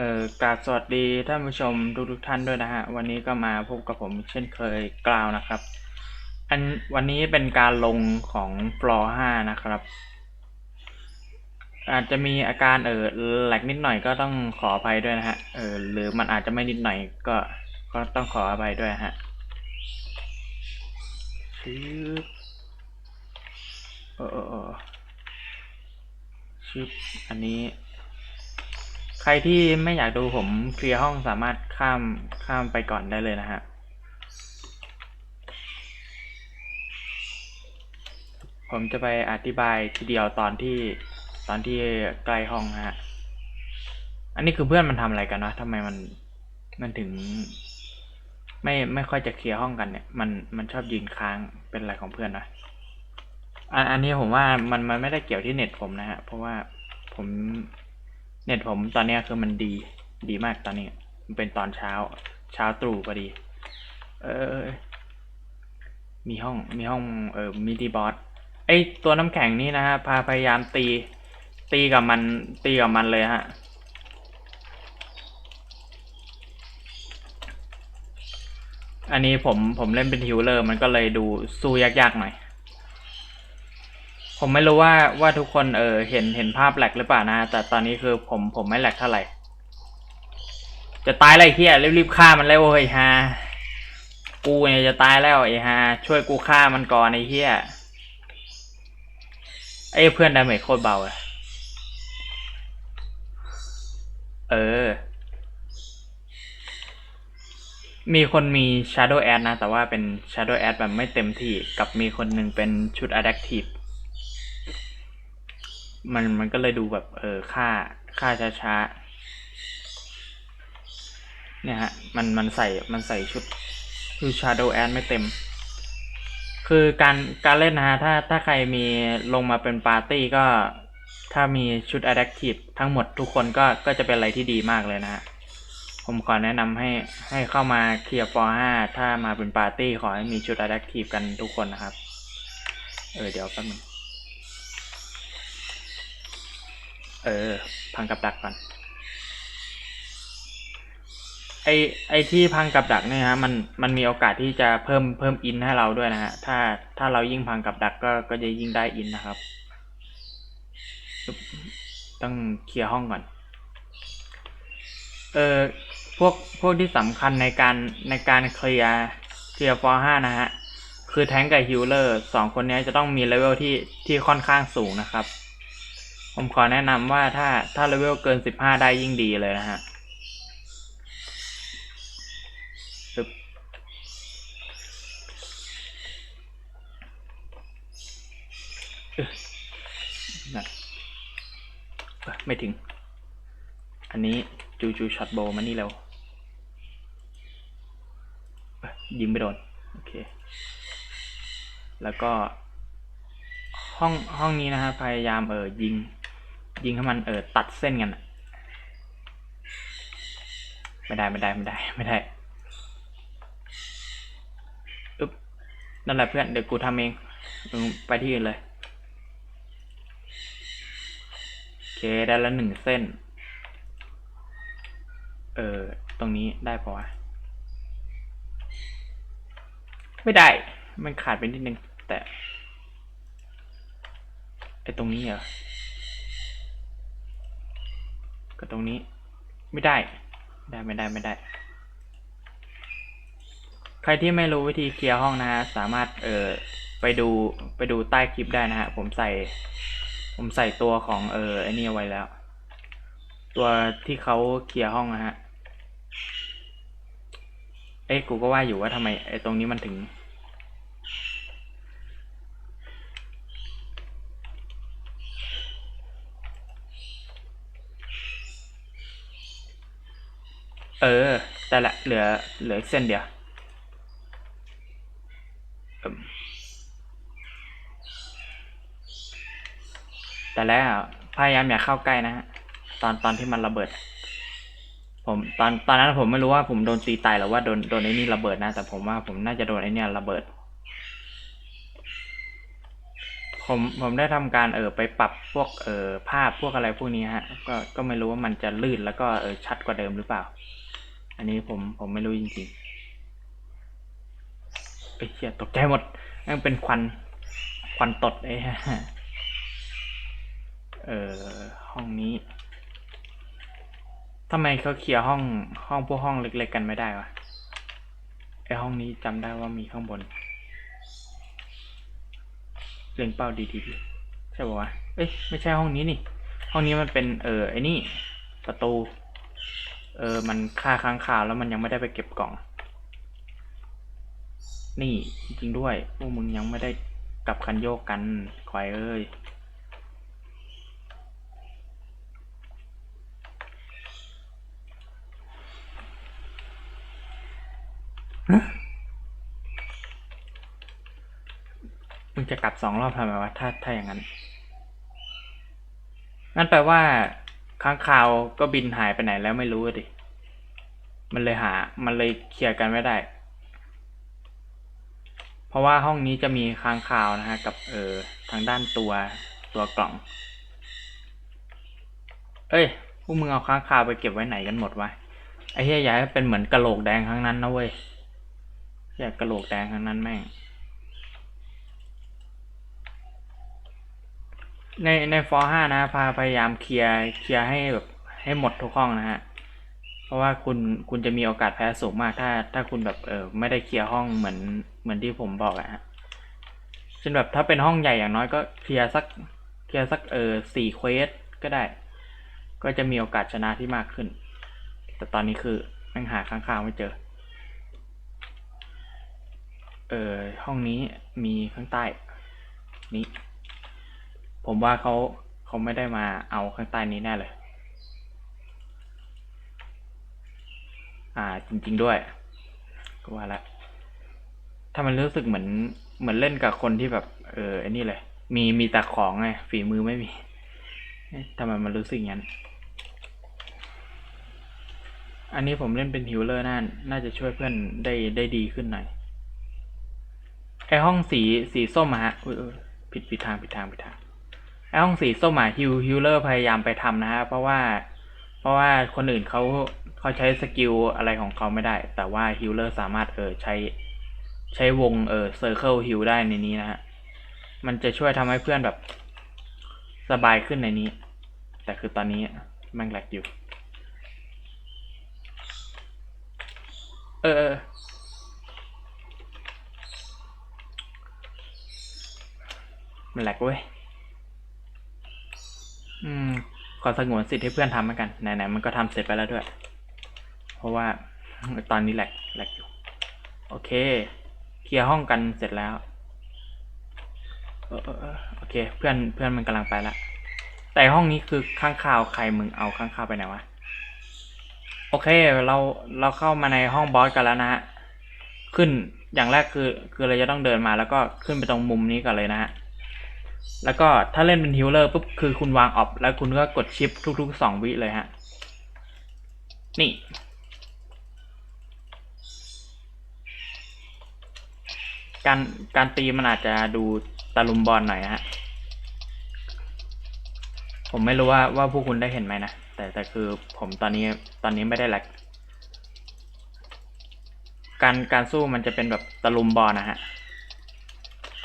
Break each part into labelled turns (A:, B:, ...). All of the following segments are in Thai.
A: เอ่อกราบสวัสดีท่านผู้ชมทุกทุกๆท่านด้วยนะฮะ วันนี้ก็มาพบกับผมเช่นเคยกล่าวนะครับ อันวันนี้เป็นการลงของฟลอร์ห้านะครับ อาจจะมีอาการเออแหลกนิดหน่อยก็ต้องขออภัยด้วยนะฮะเออหรือมันอาจจะไม่นิดหน่อยก็ก็ต้องขออภัยด้วยฮะชืบเออเออเออชืบอันนี้ ใครที่ไม่อยากดูผมเคลียร์ห้องสามารถข้ามข้ามไปก่อนได้เลยนะฮะ ผมจะไปอธิบายทีเดียวตอนที่ตอนที่ใกล้ห้องฮะ อันนี้คือเพื่อนมันทำอะไรกันนะทำไมมันมันถึง ไม่ไม่ค่อยจะเคลียร์ห้องกันเนี่ย มันมันชอบยืนค้างเป็นอะไรของเพื่อนนะอันอันนี้ผมว่ามันมันไม่ได้เกี่ยวที่เน็ตผมนะฮะ เพราะว่าผม เน็ตผมตอนนี้คือมันดี ดีมากตอนนี้ มันเป็นตอนเช้า เช้าตรู่พอดี เออ มีห้อง มีห้อง เออมิดีบอสไอตัวน้ำแข็งนี่นะฮะ พาพยายามตี ตีกับมัน ตีกับมันเลยฮะอันนี้ผมผมเล่นเป็นฮิวเลอร์มันก็เลยดูสู้ยากๆหน่อย ผมไม่รู้ว่าว่าทุกคนเออเห็นเห็นภาพแหลกหรือเปล่านะ แต่ตอนนี้คือผมผมไม่แหลกเท่าไหร่ จะตายอะไรเฮียรีบๆฆ่ามันแล้วเฮ้ยฮากูเนี่ยจะตายแล้วไอ้ฮาช่วยกูฆ่ามันก่อนไอ้เฮียไอ้เพื่อนดาเมจโคตรเบาอะเออ มีคนมี Shadow Ad นะ แต่ว่าเป็น Shadow Ad แบบไม่เต็มที่ กับมีคนหนึ่งเป็นชุด Adaptive มันมันก็เลยดูแบบเออค่าค่าช้าๆเนี่ยฮะมันมันใส่มันใส่ชุดคือ Shadow Ad ไม่เต็ม คือการการเล่นนะฮะถ้าถ้าใครมีลงมาเป็นปาร์ตี้ก็ถ้ามีชุด Adaptive ทั้งหมดทุกคนก็ก็จะเป็นอะไรที่ดีมากเลยนะฮะผมขอแนะนำให้ให้เข้ามาเคลียร์ป .5 ถ้ามาเป็นปาร์ตี้ขอให้มีชุด Adaptive กันทุกคนนะครับ เออเดี๋ยวแป๊บนึง เออ พังกับดักก่อน ไอไอที่พังกับดักเนี่ยฮะมันมันมีโอกาสที่จะเพิ่มเพิ่มอินให้เราด้วยนะฮะถ้าถ้าเรายิ่งพังกับดักก็ก็จะยิ่งได้อินนะครับ ต้องเคลียร์ห้องก่อน เออพวกพวกที่สำคัญในการในการเคลียร์เคลียร์ฟอร์ห้านะฮะคือแทงกับฮิลเลอร์สองคนนี้จะต้องมีเลเวลที่ที่ค่อนข้างสูงนะครับ ผมขอแนะนำว่าถ้าถ้าเลเวลเกินสิบห้าได้ยิ่งดีเลยนะฮะปึ๊บเอ้ยนั่นเอ้ยไม่ถึง อันนี้จูจูช็อตโบมานี่เร็วเอ้ยยิงไม่โดน โอเค แล้วก็ห้องห้องนี้นะฮะพยายามเออยิง ยิงให้มันเออตัดเส้นกันไม่ได้ไม่ได้ไม่ได้ไม่ได้อึ๊บนั่นแหละเพื่อนเดี๋ยวกูทำเองมึงไปที่อื่นเลยโอเคได้แล้วหนึ่งเส้น เออตรงนี้ได้ปะวะไม่ได้ มันขาดไปนิดนึง แต่ไอตรงนี้เหรอ ก็ตรงนี้ไม่ได้ไม่ได้ไม่ได้ไม่ได้ ใครที่ไม่รู้วิธีเคลียร์ห้องนะฮะสามารถเอ่อไปดูไปดูใต้คลิปได้นะฮะผมใส่ ผมใส่ตัวของเออไอนี่ไว้แล้ว ตัวที่เขาเคลียร์ห้องนะฮะเอ้ยกูก็ว่าอยู่ว่าทำไมไอ้ตรงนี้มันถึง เออ แต่ละเหลือเหลือเส้นเดียวแต่แล้วพยายามอย่าเข้าใกล้นะฮะตอนตอนที่มันระเบิด ผมตอนตอนนั้นผมไม่รู้ว่าผมโดนตีตายหรือว่าโดนโดนไอ้นี่ระเบิดนะ แต่ผมว่าผมน่าจะโดนไอ้นี่ระเบิด ผมผมได้ทำการเออไปปรับพวกเออภาพพวกอะไรพวกนี้ฮะ ก็ก็ไม่รู้ว่ามันจะลื่นแล้วก็เออชัดกว่าเดิมหรือเปล่า อันนี้ผมผมไม่รู้จริงๆเอ้เชี่ยตกใจหมดนั่นเป็นควันควันตดไอ้ฮะเออห้องนี้ทำไมเขาเคลียร์ห้องห้องพวกห้องเล็กๆกันไม่ได้วะไอห้องนี้จำได้ว่ามีข้างบนเล็งเป้าดีๆใช่ป่าวะเอ้ยไม่ใช่ห้องนี้นี่ ห้องนี้มันเป็นเออไอ้นี่ประตู เออ มันค่าค้างคาวแล้วมันยังไม่ได้ไปเก็บกล่อง นี่จริงด้วยพวกมึงยังไม่ได้กลับคันโยกกันควายเอ้ยมึงจะกลับสองรอบทำไมวะถ้าถ้าอย่างนั้นนั่นแปลว่า ค้างคาวก็บินหายไปไหนแล้วไม่รู้ดิ มันเลยหา มันเลยเคลียร์กันไม่ได้ เพราะว่าห้องนี้จะมีค้างคาวนะฮะ กับเออทางด้านตัวตัวกล่อง เอ้ยพวกมึงเอาค้างคาวไปเก็บไว้ไหนกันหมดวะ ไอ้เหี้ยให้เป็นเหมือนกระโหลกแดงทั้งนั้นนะเว้ยอยากกะโหลกแดงทั้งนั้นแม่ง ในในฟอร์ห้านะพาพยายามเคลียร์เคลียร์ให้แบบให้หมดทุกห้องนะฮะ เพราะว่าคุณคุณจะมีโอกาสแพ้สูงมากถ้า ถ้าคุณแบบเออไม่ได้เคลียร์ห้องเหมือนเหมือนที่ผมบอกอะฮะเช่นแบบถ้าเป็นห้องใหญ่อย่างน้อยก็เคลียร์สักเคลียร์สักเออสี่เควสก็ได้ ก็จะมีโอกาสชนะที่มากขึ้น แต่ตอนนี้คือแม่งหาข้างๆไม่เจอ เออห้องนี้มีข้างใต้ นี้ ผมว่าเขาเขาไม่ได้มาเอาข้างใต้นี้แน่เลย อ่า จริง ๆด้วย ก็ว่าละ ถ้ามันรู้สึกเหมือนเหมือนเล่นกับคนที่แบบ เออไอ้นี่เลย มีมีแต่ของไงฝีมือไม่มีทำไมมันรู้สึกอย่างนั้น อันนี้ผมเล่นเป็นฮิลเลอร์น่าน่าจะช่วยเพื่อนได้ได้ดีขึ้นหน่อยไอห้องสีสีส้มอะฮะผิดผิดทางผิดทางผิดทาง ไอห้องสีส้มอะฮิวฮิลเลอร์พยายามไปทำนะฮะเพราะว่า เพราะว่าคนอื่นเขาเขาใช้สกิลอะไรของเขาไม่ได้ แต่ว่าฮิลเลอร์สามารถเออใช้ใช้วงเออเซอร์เคิลฮิลได้ในนี้นะฮะมันจะช่วยทำให้เพื่อนแบบสบายขึ้นในนี้ แต่คือตอนนี้แม่งแหลกอยู่เออเออมันแหลกเว้ย อืมขอสงวนสิทธิ์ให้เพื่อนทำแล้วกันไหนๆมันก็ทำเสร็จไปแล้วด้วย เพราะว่าตอนนี้แหลกแหลกอยู่ โอเค เคลียร์ห้องกันเสร็จแล้วเออโอเค เพื่อนเพื่อนมันกำลังไปละแต่ห้องนี้คือข้างข่าวใครมึงเอาข้างข่าวไปไหนวะโอเคเราเราเข้ามาในห้องบอสกันแล้วนะฮะขึ้นอย่างแรกคือคือเราจะต้องเดินมาแล้วก็ขึ้นไปตรงมุมนี้ก่อนเลยนะฮะ แล้วก็ถ้าเล่นเป็นฮิลเลอร์ปุ๊บคือคุณวางออฟแล้วคุณก็กดชิปทุกๆสองวิเลยฮะ นี่ การการตีมันอาจจะดูตะลุมบอลหน่อยฮะ ผมไม่รู้ว่าว่าพวกคุณได้เห็นไหมนะ แต่แต่คือผมตอนนี้ตอนนี้ไม่ได้แลกการการสู้มันจะเป็นแบบตะลุมบอลนะฮะ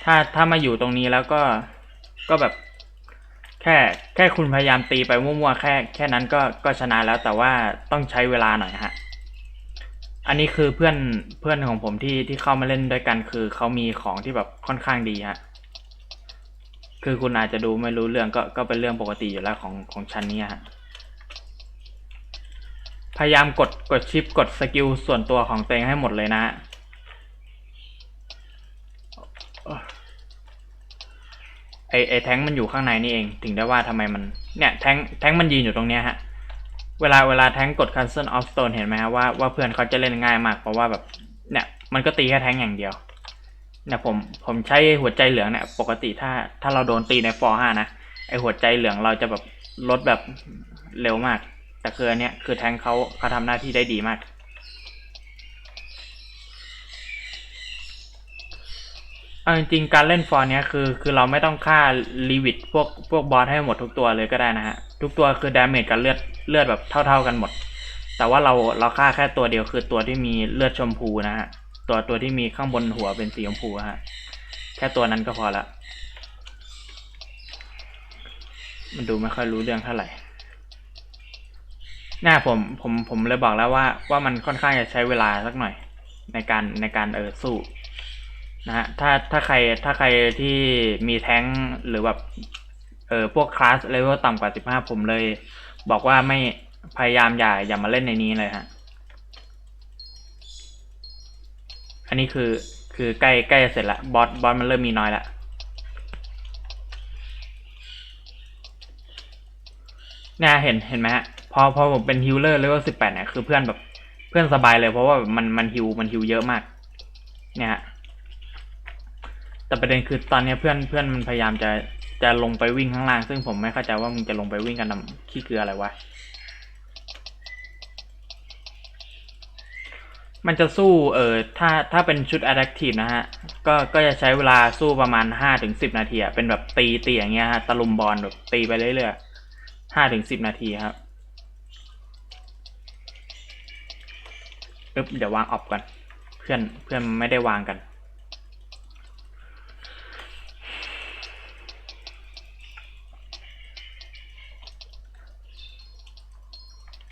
A: ถ้าถ้ามาอยู่ตรงนี้แล้วก็ ก็แบบ แค่แค่คุณพยายามตีไปมั่วๆแค่ แค่นั้นก็ก็ชนะแล้วแต่ว่าต้องใช้เวลาหน่อยฮะ อันนี้คือเพื่อนเพื่อนของผมที่ที่เข้ามาเล่นด้วยกัน คือเขามีของที่แบบค่อนข้างดีฮะคือคุณอาจจะดูไม่รู้เรื่องก็ก็เป็นเรื่องปกติอยู่แล้วของของชั้นนี้ฮะพยายามกดกดชิปกดสกิลส่วนตัวของตัวเองให้หมดเลยนะฮะ ไอไอแท้งมันอยู่ข้างในนี่เอง ถึงได้ว่าทำไมมัน เนี่ยแท้งแท้งมันยืนอยู่ตรงเนี้ยฮะ เวลาเวลาแท้งกด cancel off stone เห็นไหมฮะว่าว่าเพื่อนเขาจะเล่นง่ายมากเพราะว่าแบบ เนี่ยมันก็ตีแค่แท้งอย่างเดียว เนี่ยผมผมใช้หัวใจเหลืองเนี่ยปกติถ้าถ้าเราโดนตีในฟอร์ห้านะไอหัวใจเหลืองเราจะแบบลดแบบเร็วมาก แต่คืออันเนี้ยคือแท้งเขาเขาทำหน้าที่ได้ดีมาก เอาจริงๆการเล่นฟอร์เนี้ยคือ คือเราไม่ต้องฆ่าลีวิตพวกพวกบอสให้หมดทุกตัวเลยก็ได้นะฮะ ทุกตัวคือดาเมจกับเลือดเลือดแบบเท่า ๆกันหมด แต่ว่าเราเราฆ่าแค่ตัวเดียวคือตัวที่มีเลือดชมพูนะฮะ ตัวตัวที่มีข้างบนหัวเป็นสีชมพูฮะ แค่ตัวนั้นก็พอละ มันดูไม่ค่อยรู้เรื่องเท่าไหร่น่าผมผมผมเลยบอกแล้วว่าว่ามันค่อนข้างจะใช้เวลาสักหน่อย ในการในการเออสู้ นะฮะถ้าถ้าใครถ้าใครที่มีแท้งหรือแบบเออพวกคลาสเลเวลต่ำกว่าสิบห้าผมเลย บอกว่าไม่พยายามอย่าอย่ามาเล่นในนี้เลยฮะ อันนี้คือคือใกล้ใกล้เสร็จละบอสบอสมันเริ่มมีน้อยละเนี่ยเห็นเห็นไหมฮะพอพอผมเป็นฮิลเลอร์เลเวลสิบแปดเนี่ยคือเพื่อนแบบเพื่อนสบายเลยเพราะว่ามันมันฮิวมันฮิวเยอะมาก เนี่ยฮะ แต่ประเด็นคือตอนนี้เพื่อนเพื่อนมันพยายามจะจะลงไปวิ่งข้างล่าง ซึ่งผมไม่เข้าใจว่ามึงจะลงไปวิ่งกันทำขี้เกลืออะไรวะ มันจะสู้เออถ้าถ้าเป็นชุด adaptive นะฮะ ก็ก็จะใช้เวลาสู้ประมาณห้าถึงสิบนาทีอะเป็นแบบตีตีอย่างเงี้ยฮะตะลุมบอลแบบตีไปเรื่อยๆห้าถึงสิบนาทีครับปึ๊บเดี๋ยววางออฟก่อนเพื่อนเพื่อนไม่ได้วางกัน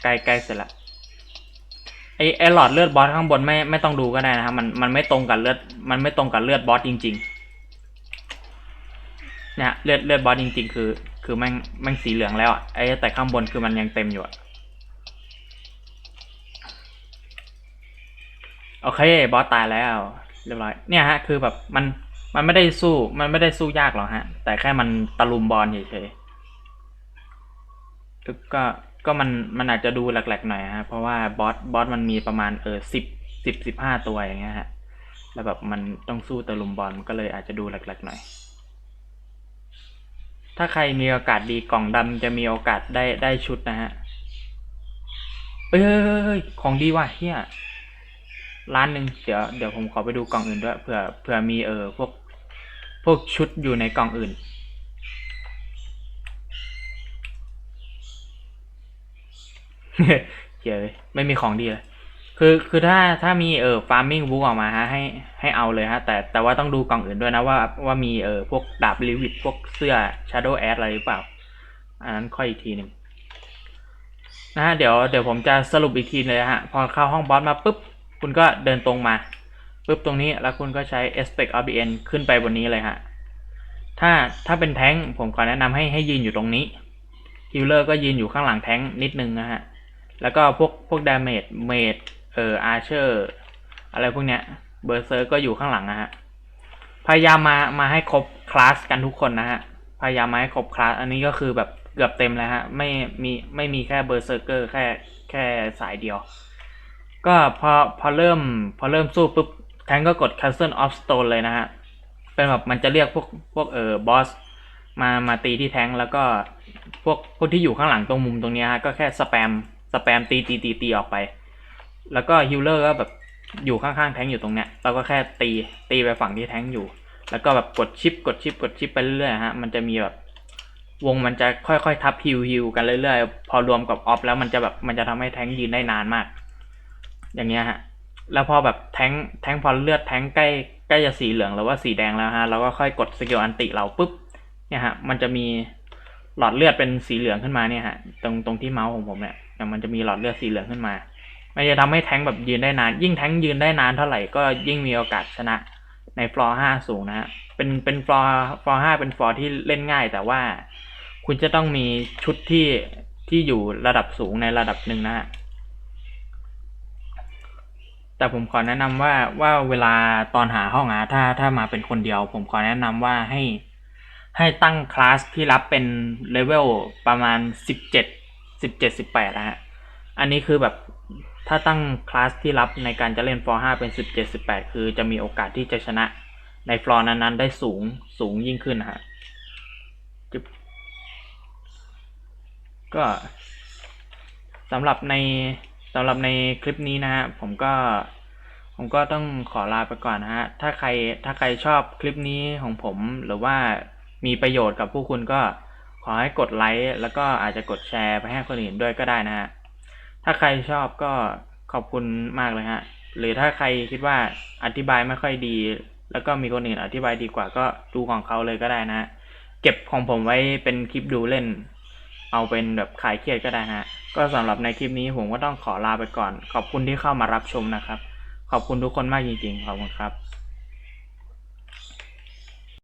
A: ใกล้ใกล้เสร็จละไอไอหลอดเลือดบอสข้างบนไม่ไม่ต้องดูก็ได้นะครับมันมันไม่ตรงกับเลือดมันไม่ตรงกับเลือดบอสจริงๆเนี่ยเลือดเลือดบอสจริง ๆ คือ คือแม่งแม่งสีเหลืองแล้วอะไอแต่ข้างบนคือมันยังเต็มอยู่อะโอเคบอสตายแล้วเรียบร้อยเนี่ยฮะคือแบบมันมันไม่ได้สู้มันไม่ได้สู้ยากหรอกฮะ แต่แค่มันตะลุมบอลเฉยๆก็ ก็มันมันอาจจะดูแหลกๆหน่อยฮะเพราะว่าบอสบอสมันมีประมาณเออสิบสิบสิบห้าตัวอย่างเงี้ยฮะแล้วแบบมันต้องสู้ตะลุมบอลมันก็เลยอาจจะดูแหลกๆหน่อย ถ้าใครมีโอกาสดีกล่องดำจะมีโอกาสได้ได้ชุดนะฮะเอ้ยเอ้ยเอ้ยเอ้ยของดีว่ะเฮียร้านหนึ่งเดี๋ยวเดี๋ยวผมขอไปดูกล่องอื่นด้วยเผื่อเผื่อมีเออพวกพวกชุดอยู่ในกล่องอื่น เจ๋ยไม่มีของดีเลย คือคือถ้าถ้ามีเออฟาร์มิงบุ๊กออกมาฮะให้ให้เอาเลยฮะ แต่แต่ว่าต้องดูกล่องอื่นด้วยนะว่าว่ามีเออพวกดาบลิวิตพวกเสื้อ Shadow a d อะไรหรือเปล่า อันนั้นค่อยอีกทีหนึ่งนะฮะเดี๋ยวเดี๋ยวผมจะสรุปอีกทีเลยฮะ พอเข้าห้องบอสมาปุ๊บ คุณก็เดินตรงมาปุ๊บตรงนี้แล้วคุณก็ใช้ aspect of the end ขึ้นไปบนนี้เลยฮะ ถ้าถ้าเป็นแท้งผมขอแนะนำให้ให้ยืนอยู่ตรงนี้ฮิลเลอร์ก็ยืนอยู่ข้างหลังแท้งนิดนึงนะฮะ แล้วก็พวกพวกดาเมจเมดเอ่ออาร์เชอร์อะไรพวกเนี้ยเบอร์เซอร์ก็อยู่ข้างหลังนะฮะพยายามมามาให้ครบคลาสกันทุกคนนะฮะพยายามมาให้ครบคลาสอันนี้ก็คือแบบเกือบเต็มแล้วฮะไม่มีไม่มีแค่เบอร์เซอร์เกอร์แค่แค่สายเดียว ก็พอพอเริ่มพอเริ่มสู้ปุ๊บแทงก็กด Castle of Stone เลยนะฮะเป็นแบบมันจะเรียกพวกพวกเออบอสมามาตีที่แทงแล้วก็พวกพวกที่อยู่ข้างหลังตรงมุมตรงเนี้ยฮะก็แค่สแปม สแปมตีตีตีตีออกไป แล้วก็ฮิลเลอร์ก็แบบอยู่ข้างๆแทงอยู่ตรงเนี้ยเราก็แค่ตีตีไปฝั่งที่แทงอยู่ แล้วก็แบบกดชิป กดชิป กดชิปไปเรื่อยๆฮะมันจะมีแบบวงมันจะค่อยๆทับฮิวฮิวกันเรื่อยๆ พอรวมกับออฟแล้วมันจะแบบมันจะทำให้แทงยืนได้นานมาก อย่างเงี้ยฮะ แล้วพอแบบแทงแทงพอเลือดแทงใกล้ใกล้จะสีเหลืองหรือว่าสีแดงแล้วฮะเราก็ค่อยกดสกิลอันติเราปุ๊บเนี่ยฮะมันจะมีหลอดเลือดเป็นสีเหลืองขึ้นมาเนี่ยฮะตรงตรงที่เมาส์ของผมเนี่ย มันจะมีหลอดเลือดสีเหลืองขึ้นมา มันจะทำให้แทงแบบยืนได้นาน ยิ่งแทงยืนได้นานเท่าไหร่ก็ยิ่งมีโอกาสชนะในฟลอร์ห้าสูงนะฮะ เป็นเป็นฟลอร์ฟลอร์ห้าเป็นฟลอร์ที่เล่นง่าย แต่ว่าคุณจะต้องมีชุดที่ที่อยู่ระดับสูงในระดับหนึ่งนะฮะ แต่ผมขอแนะนำว่าว่าเวลาตอนหาห้องอะถ้าถ้ามาเป็นคนเดียว ผมขอแนะนำว่าให้ให้ตั้งคลาสที่รับเป็นเลเวลประมาณสิบเจ็ด สิบเจ็ดสิบแปดนะฮะ อันนี้คือแบบถ้าตั้งคลาสที่รับในการจะเล่นฟลอร์ห้าเป็นสิบเจ็ดสิบแปดคือจะมีโอกาสที่จะชนะในฟลอร์นั้นๆ ได้สูงสูงยิ่งขึ้นนะฮะก็สำหรับในสำหรับในคลิปนี้นะฮะผมก็ผมก็ต้องขอลาไปก่อนนะฮะ ถ้าใครถ้าใครชอบคลิปนี้ของผมหรือว่ามีประโยชน์กับผู้คุณก็ ขอให้กดไลค์แล้วก็อาจจะกดแชร์ไปให้คนอื่นด้วยก็ได้นะฮะ ถ้าใครชอบก็ขอบคุณมากเลยฮะ หรือถ้าใครคิดว่าอธิบายไม่ค่อยดี แล้วก็มีคนอื่นอธิบายดีกว่าก็ดูของเขาเลยก็ได้นะฮะเก็บของผมไว้เป็นคลิปดูเล่น เอาเป็นแบบขายเครียดก็ได้ฮะ ก็สำหรับในคลิปนี้ผมก็ต้องขอลาไปก่อน ขอบคุณที่เข้ามารับชมนะครับ ขอบคุณทุกคนมากจริงๆ ขอบคุณครับ